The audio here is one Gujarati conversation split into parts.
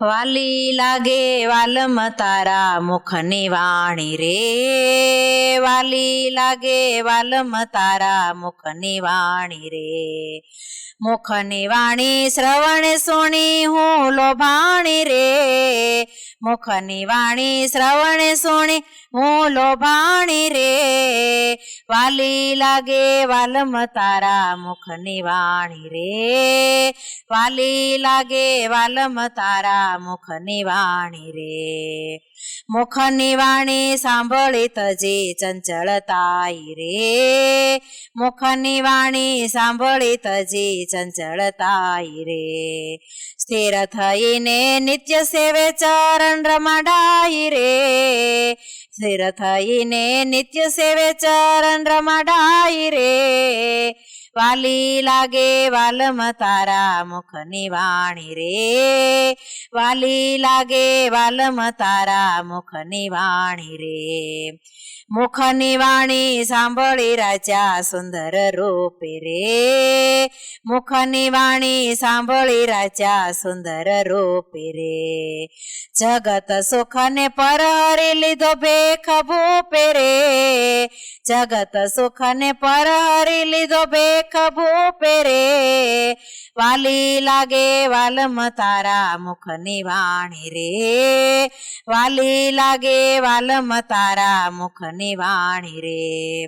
વાલી લાગે વાલમ તારા મુખની વાણી રે. વાલી લાગે વાલમ તારા મુખની વાણી રે. મુખની વાણી શ્રવણ સોણી હું લોભાણી રે. મુખની વાણી શ્રવણ સોણી હું લોભાણી રે. વાલી લાગે વાલમ તારા મુખની વાણી રે. વાલી લાગે વાલમ તારા મુખની વાણી રે મુખની વાણી સાંભળી તજી ચંચળતાઈ રે મુખની વાણી સાંભળી તજી ચંચળતાઈ રે સ્થિર થઈને નિત્ય સેવે ચરણ રમાડાઈ રે સ્થિર થઈને નિત્ય સેવે ચરણ રમાડાઈ રે વાલી લાગે વાલમ તારા મુખની વાણી રે. વાલી લાગે વાલમ તારા મુખની વાણી રે. મુખની વાણી સાંભળી રાજા સુંદર રૂપે રે. મુખની વાણી સાંભળી રાજા સુંદર રૂપે રે. જગત સુખને પર હરી લીધો ભેખ ભૂપે રે. જગત સુખને પર હરી લીધો ભેખ ભૂપે રે. વાલી લાગે વાલમ તારા મુખની વાણી રે. વાલી લાગે વાલમ તારા મુખની વાણી રે.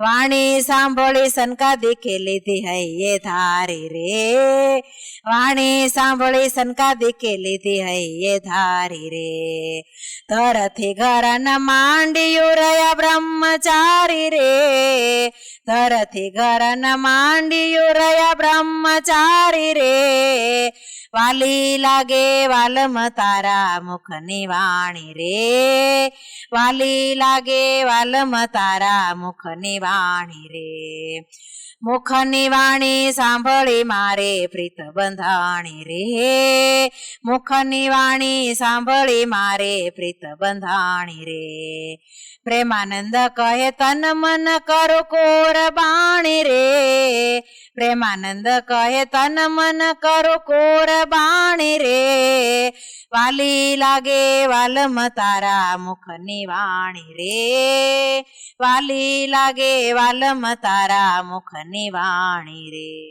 વાણી સાંભળી સનકા દીખી લીધી હૈયે ધારી રે. વાણી સાંભળી સનકા દીખી લીધી હૈયે ધારી રે. ધરથી ઘર ન માંડ્યો રહ્યા બ્રહ્મચારી રે. ધરથી ઘર ન માંડ્યો રહ્યા બ્રહ્મચારી રે. વાલી લાગે વાલમ તારા મુખની વાણી રે. વાલી લાગે વાલમ તારા મુખની વાણી રે. મુખની વાણી સાંભળી મારે પ્રીત બંધાણી રે. મુખની વાણી સાંભળી મારે પ્રીત બંધાણી રે. પ્રેમાનંદ કહે, તન મન કરો કોર બાણી રે. પ્રેમાનંદ કહે, તન મન કરો કોર બાણી રે. વાલી લાગે, વાલમ તારા મુખની વાણી રે. વાલી લાગે, વાલમ તારા મુખની વાણી રે